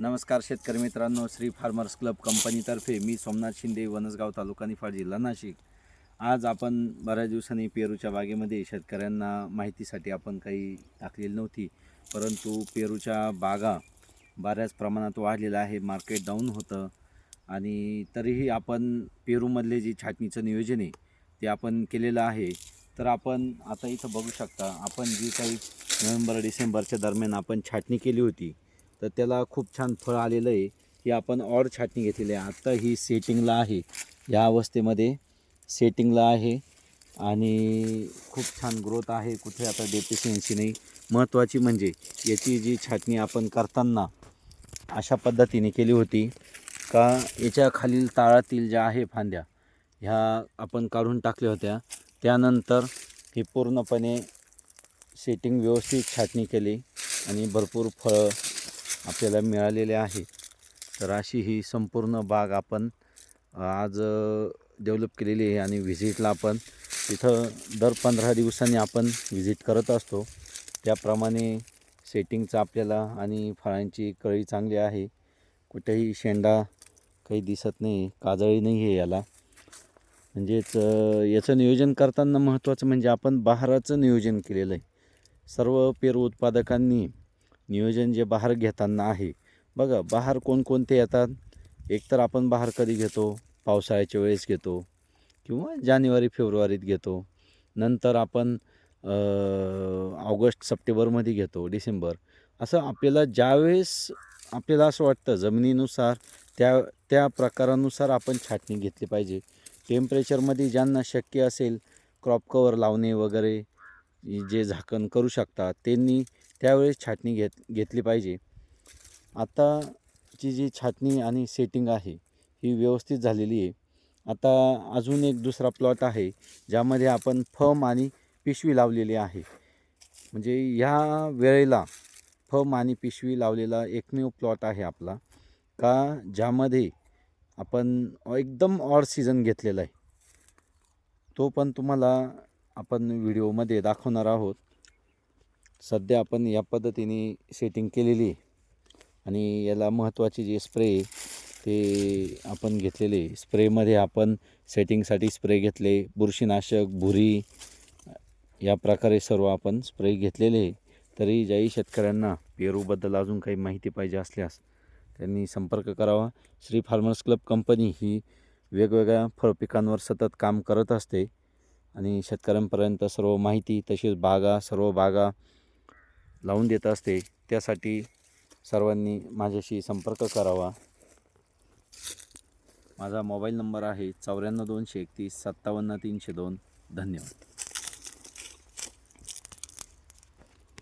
नमस्कार शेतकरी मित्रांनो श्री फार्मर्स क्लब कंपनीतर्फे मी सोमनाथ शिंदे वनसगाव तालुका निफाड जिल्हा नाशिक. आज आपण बऱ्याच दिवसांनी पेरूच्या बागेमध्ये शेतकऱ्यांना माहितीसाठी आपण काही टाकलेली नव्हती परंतु पेरूच्या बागा बऱ्याच प्रमाणात वाढलेल्या आहे मार्केट डाऊन होतं. आणि तरीही आपण पेरूमधले जी छाटणीचं नियोजन आहे ते आपण केलेलं आहे. तर आपण आता इथं बघू शकता आपण जी काही नोव्हेंबर डिसेंबरच्या दरम्यान आपण छाटणी केली होती तर त्याला खूप छान फळ आलेलं आहे. ही आपण ऑड छाटणी घेतलेली आहे. आत्ता ही सेटिंगला आहे. या अवस्थेमध्ये सेटिंगला आहे आणि खूप छान ग्रोथ आहे. कुठे आता डेफिशियन्सी नाही. महत्त्वाची म्हणजे याची जी छाटणी आपण करताना अशा पद्धतीने केली होती का याच्या खालील ताळातील ज्या आहे फांद्या ह्या आपण काढून टाकल्या होत्या. त्यानंतर ही पूर्णपणे सेटिंग व्यवस्थित छाटणी केली आणि भरपूर फळं आपल्याला मिळालेले आहे. तर अशी ही संपूर्ण बाग आपण आज डेव्हलप केलेली आहे आणि व्हिजिटला आपण तिथं दर पंधरा दिवसांनी आपण व्हिजिट करत असतो. त्याप्रमाणे सेटिंगचं आपल्याला आणि फळांची कळी चांगली आहे. कुठेही शेंडा काही दिसत नाही काजळी नाही आहे याला. म्हणजेच याचं नियोजन करताना महत्त्वाचं म्हणजे आपण बहाराचं नियोजन केलेलं आहे. सर्व पेरू उत्पादकांनी नियोजन जे बहार घेताना आहे. बघा बहार कोणकोणते येतात? एकतर आपण बहार कधी घेतो? पावसाळ्याच्या वेळेस घेतो किंवा जानेवारी फेब्रुवारीत घेतो. नंतर आपण ऑगस्ट सप्टेंबरमध्ये घेतो डिसेंबर. असं आपल्याला ज्यावेळेस आपल्याला असं वाटतं जमिनीनुसार त्या त्या प्रकारानुसार आपण छाटणी घेतली पाहिजे. टेम्परेचरमध्ये ज्यांना शक्य असेल क्रॉप कवर लावणे वगैरे जे झाकण करू शकतात त्यांनी त्यावेळेस छाटणी घेत घेतली पाहिजे. आताची जी छाटणी आणि सेटिंग आहे ही व्यवस्थित झालेली आहे. आता अजून एक दुसरा प्लॉट आहे ज्यामध्ये आपण फम आणि पिशवी लावलेली आहे. म्हणजे ह्या वेळेला फम आणि पिशवी लावलेला एकमेव प्लॉट आहे आपला का ज्यामध्ये आपण एकदम ऑड सीझन घेतलेला आहे. तो पण तुम्हाला आपण व्हिडिओमध्ये दाखवणार आहोत. सध्या आपण या पद्धतीने सेटिंग केलेली आहे. आणि याला महत्त्वाचे जे स्प्रे ते आपण घेतलेले स्प्रेमध्ये आपण सेटिंगसाठी स्प्रे घेतले बुरशीनाशक भुरी या प्रकारे सर्व आपण स्प्रे घेतलेले तरी ज्याही शेतकऱ्यांना पेरूबद्दल अजून काही माहिती पाहिजे असल्यास त्यांनी संपर्क करावा. श्री फार्मर्स क्लब कंपनी ही वेगवेगळ्या फळपिकांवर सतत काम करत असते. आणि शेतकऱ्यांपर्यंत सर्व माहिती तसेच बागा सर्व बागा लावून देत असते त्यासाठी सर्वांनी माझ्याशी संपर्क करावा. माझा मोबाईल नंबर आहे चौऱ्याण्णव दोनशे एकतीस सत्तावन्न तीनशे दोन. धन्यवाद.